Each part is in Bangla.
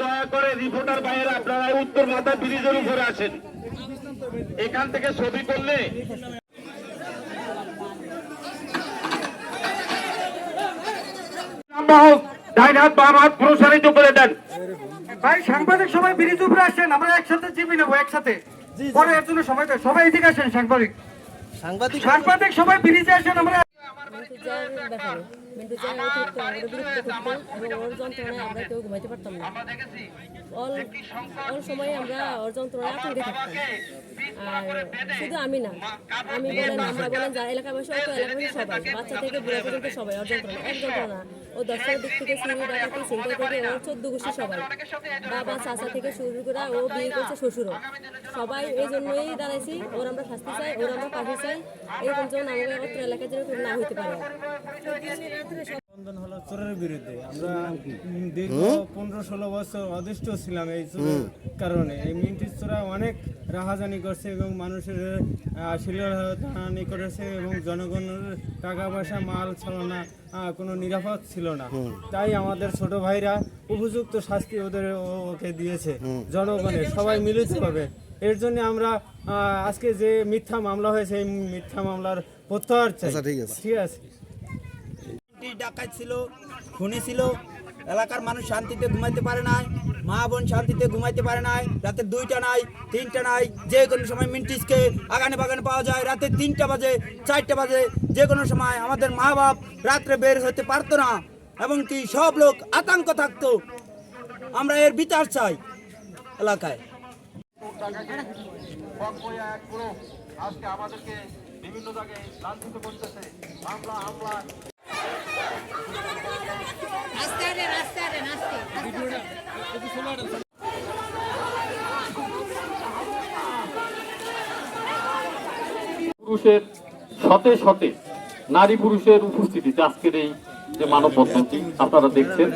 দয়া করে রিপোর্টার বাইরে আপনারা উত্তর মাথা ব্রিজের উপরে আসেন। এখান থেকে ছবি করলে ডাইন হাত বাম হাত প্রসারিত করে দেন ভাই সাংবাদিক সবাই ব্রিজ উপরে আসেন আমরা একসাথে চিপি নেব একসাথে। পরে এর জন্য সবাই সবাই এদিকে আসেন সাংবাদিক। সাংবাদিক সাংবাদিক সবাই ব্রিজে আসেন আমরা অতিরিক্ত আমাদের বিরক্ত করতো এবং ওর যন্ত্রণায় আমরা কেউ ঘুমাইতে পারতাম না। অল অল সময় আমরা ওর যন্ত্রণায় আতঙ্কে থাকতাম। আর শুধু আমি না আমি বলেন আমরা বলেন যারা এলাকাবাসী অত এলাকাবাসী সবাই বাচ্চা থেকে বুড়া পর্যন্ত সবাই ওর যন্ত্রণা এক যন্ত্রণা ও দশটার দিক থেকে সিঁড়ি ডাকাতি সিংটা থেকে ওর চোদ্দ গোষ্ঠী সবাই। বাবা চাচা থেকে শুরু করে ও বিয়ে করছে শ্বশুরও। সবাই এই জন্যই দাঁড়াইছি ওর আমরা শাস্তি চাই ওর আমরা পাশে চাই এরকম যেন আমাদের অত্র এলাকায় যেন না হইতে পারে। হলো চোরের বিরুদ্ধে। আমরা দীর্ঘ পনেরো ষোলো বছর অদৃষ্ট ছিলাম এই চোরের কারণে। এই মিন্টির চোরা অনেক রাহাজানি করছে এবং মানুষের শিলানি করেছে এবং জনগণের টাকা পয়সা মাল চালনা আহ, কোনো নিরাপদ ছিল না। তাই আমাদের ছোট ভাইরা উপযুক্ত শাস্তি ওদের ও- ওকে দিয়েছে জনগণের সবাই মিলিত পাবে এর জন্য আমরা আহ, আজকে যে মিথ্যা মামলা হয়েছে এই মিথ্যা মামলার প্রত্যাহার চাই। আচ্ছা, ঠিক আছে। ডাকাত ছিল, খুনি ছিল, এলাকার মানুষ শান্তিতে ঘুমাইতে পারে নাই, মা বোন শান্তিতে ঘুমাইতে পারে নাই, রাতে দুইটা নাই, তিনটা নাই, যে কোনো সময় মিন্টিসকে আগানে বাগানে পাওয়া যায়, রাতে তিনটা বাজে, চারটা বাজে, যে কোনো সময় আমাদের মা বাপ রাত্রে বের হতে পারতো না, এবং কি সব লোক আতঙ্ক থাকতো। আমরা এর বিচার চাই এলাকায়। আজকে আমাদেরকে বিভিন্ন জায়গায় লাঞ্ছিত করতেছে, মামলা, হামলা। পুরুষের শতে শতে নারী পুরুষের উপস্থিতিতে আজকের এই যে মানববন্ধনটি আপনারা দেখছেন।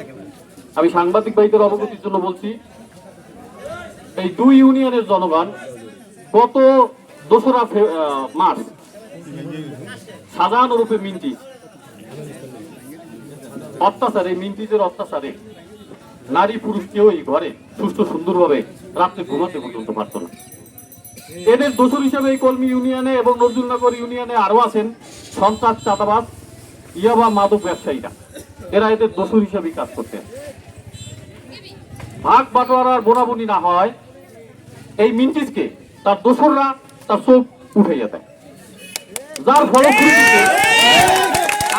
আমি সাংবাদিক ভাইদের অবগতির জন্য বলছি, এই দুই ইউনিয়নের জনগণ গত দোসরা মার্চ সাজান রূপে মিন্টি অত্যাচারে মিন্টিজের অত্যাচারে। নারী পুরুষ কেউই ঘরে সুস্থ, সুন্দরভাবে রাত্রে ঘুমাতে পর্যন্ত পারত না। এদের দোষর হিসেবে এই কলমি ইউনিয়নে এবং নজরুলনগর ইউনিয়নে আরও আছেন সন্ত্রাস, চাঁদাবাজ ইয়াবা মাদক ব্যবসায়ীরা। এরা এদের দোষর হিসেবে কাজ করতেন ভাগ বাটোয়ারার বোনাবুনি না হয়, এই মিন্টিজকে তার দোসররা তার চোখ উঠাইয়া দেয়। যার ফলশ্রুতিতে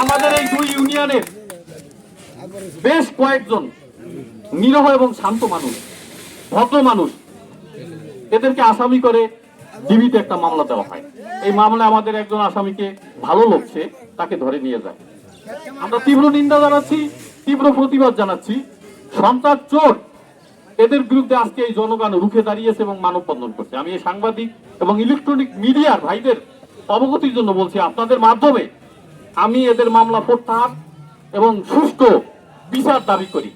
আমাদের এই দুই ইউনিয়নের বেশ কয়েকজন নিরহ এবং শান্ত মানুষ, ভদ্র মানুষ। এদেরকে আসামি করে জীবিত একটা মামলা দেওয়া হয়। এই মামলায় আমাদের একজন আসামিকে ভালো লাগছে তাকে ধরে নিয়ে যায়। আমরা তীব্র নিন্দা জানাচ্ছি, তীব্র প্রতিবাদ জানাচ্ছি। সন্ত্রাস চোর এদের বিরুদ্ধে আজকে এই জনগণ রুখে দাঁড়িয়েছে এবং মানব মানববন্ধন করছে। আমি এই সাংবাদিক এবং ইলেকট্রনিক মিডিয়ার ভাইদের অবগতির জন্য বলছি, আপনাদের মাধ্যমে আমি এদের মামলা প্রত্যাহার এবং সুষ্ঠু বিচার দাবি করি।